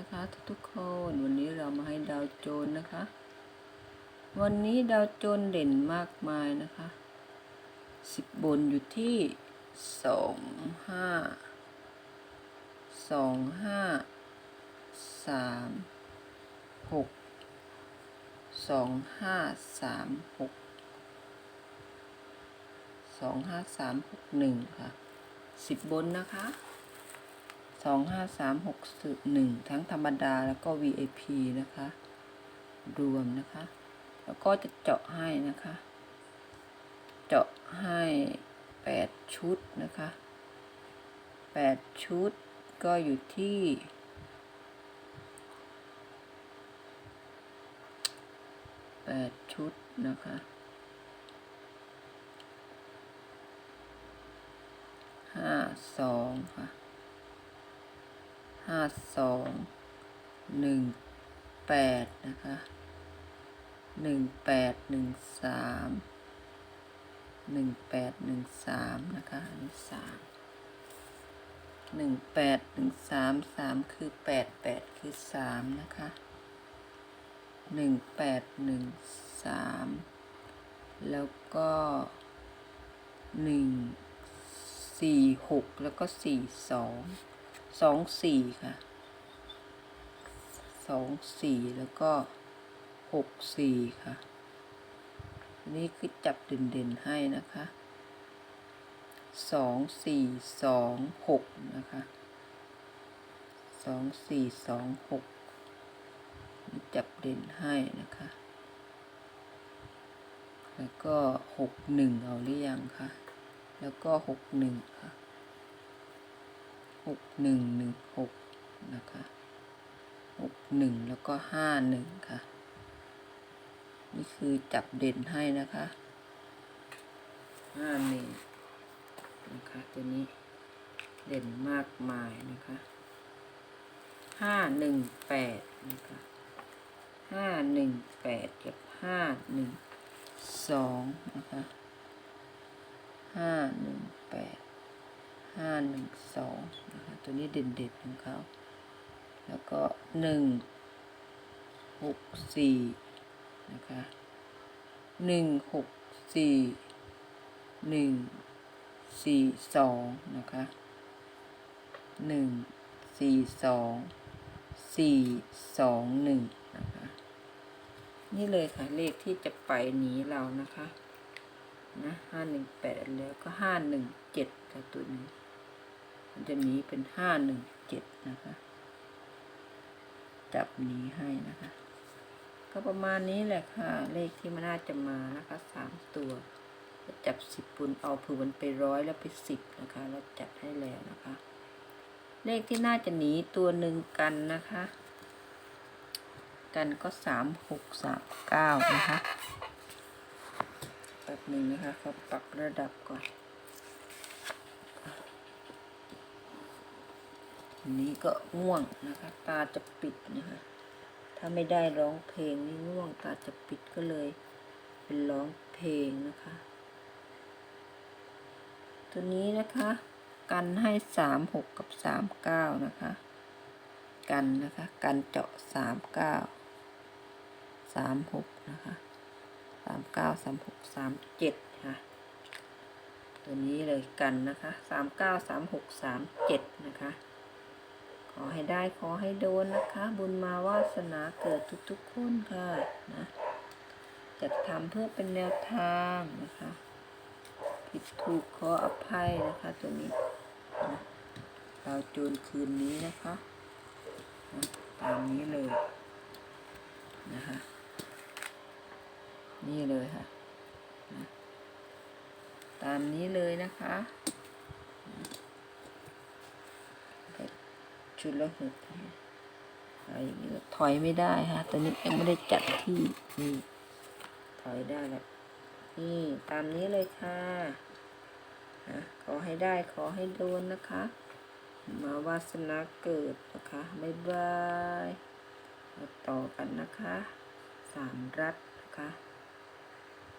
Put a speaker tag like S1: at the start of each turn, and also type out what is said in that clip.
S1: นะคะทุกๆคนวันนี้เรามาให้ดาวโจนนะคะ วันนี้ดาวโจนเด่นมากมายนะคะสิบบนอยู่ที่สองห้าสองห้าสามหกสองห้าสามหกสองห้าสามหกหนึ่งค่ะสิบบนนะคะ สองห้าสามหกสิบหนึ่งทั้งธรรมดาแล้วก็ VIP นะคะ รวมนะคะ แล้วก็จะเจาะให้นะคะ เจาะให้แปดชุดนะคะแปดชุดก็อยู่ที่แปดชุดนะคะห้าสองค่ะ ห้าสองหนึ่งแปดนะคะหนึ่งแปดหนึ่งสามหนึ่งแปดหนึ่งสามนะคะอันนี้สามหนึ่งแปดหนึ่งสามสามคือแปดแปดคือสามนะคะหนึ่งแปดหนึ่งสามแล้วก็หนึ่งสี่หกแล้วก็สี่สอง สองสี่ค่ะสองสี่แล้วก็หกสี่ค่ะ นี่คือจับเด่นๆให้นะคะสองสี่สองหกนะคะสองสี่สองหกนี่จับเด่นให้นะคะ แล้วก็หกหนึ่งเอาหรือยังคะ แล้วก็หกหนึ่งค่ะ กหนึ่งหนึ่งหกนะคะหกหนึ่งแล้วก็ห้าหนึ่งค่ะ นี่คือจับเด่นให้นะคะห้าหนึ่งนะคะตัวนี้เด่นมากมายนะคะห้าหนึ่งแปดนะคะห้าหนึ่งแปดกับห้าหนึ่งสองนะคะห้าหนึ่งแปดห้าหนึ่งสอง ตัวนี้เด่นเด่นของเขา แล้วก็หนึ่งหกสี่นะคะหนึ่งหกสี่หนึ่งสี่สองนะคะหนึ่งสี่สองสี่สองหนึ่งนะคะ นี่เลยค่ะ เลขที่จะไปหนีเรานะคะ นะห้าหนึ่งแปดแล้วก็ห้าหนึ่งเจ็ดค่ะตัวนี้ มันจะหนีเป็นห้าหนึ่งเจ็ดนะคะ จับหนีให้นะคะ ก็ประมาณนี้แหละค่ะ เลขที่มันน่าจะมานะคะสามตัวจะจับสิบปุนเอาผืนไปร้อยแล้วไปสิบนะคะ แล้วจัดให้แล้วนะคะ เลขที่น่าจะหนีตัวหนึ่งกันนะคะ กันก็สามหกสามเก้านะคะแป๊บหนึ่งนะคะเขาปรับระดับก่อน อันนี้ก็ง่วงนะคะ ตาจะปิดนะคะ ถ้าไม่ได้ร้องเพลงนี่ง่วงตาจะปิดก็เลย เป็นร้องเพลงนะคะ ตัวนี้นะคะ กันให้สามหกกับสามเก้านะคะ กันนะคะ กันเจาะสามเก้าสามหกนะคะสามเก้าสามหกสามเจ็ดค่ะตัวนี้เลยกันนะคะสามเก้าสามหกสามเจ็ดนะคะ ขอให้ได้ขอให้โดนนะคะ บุญมาวาสนาเกิดทุกๆคนค่ะนะจัดทำเพื่อเป็นแนวทางนะคะ ผิดถูกขออภัยนะคะตัวนี้นะเราโจรคืนนี้นะคะนะตามนี้เลยนะคะนี่เลยค่ะนะตามนี้เลยนะคะแบบ ชุดละหกอะไรอย่างนี้ถอยไม่ได้ค่ะตอนนี้ยังไม่ได้จัดที่นี่ถอยได้แล้วนี่ตามนี้เลยค่ะนะขอให้ได้ขอให้โดนนะคะ มาวาสนาเกิดนะคะบ๊ายบายมาต่อกันนะคะสามรัฐนะคะ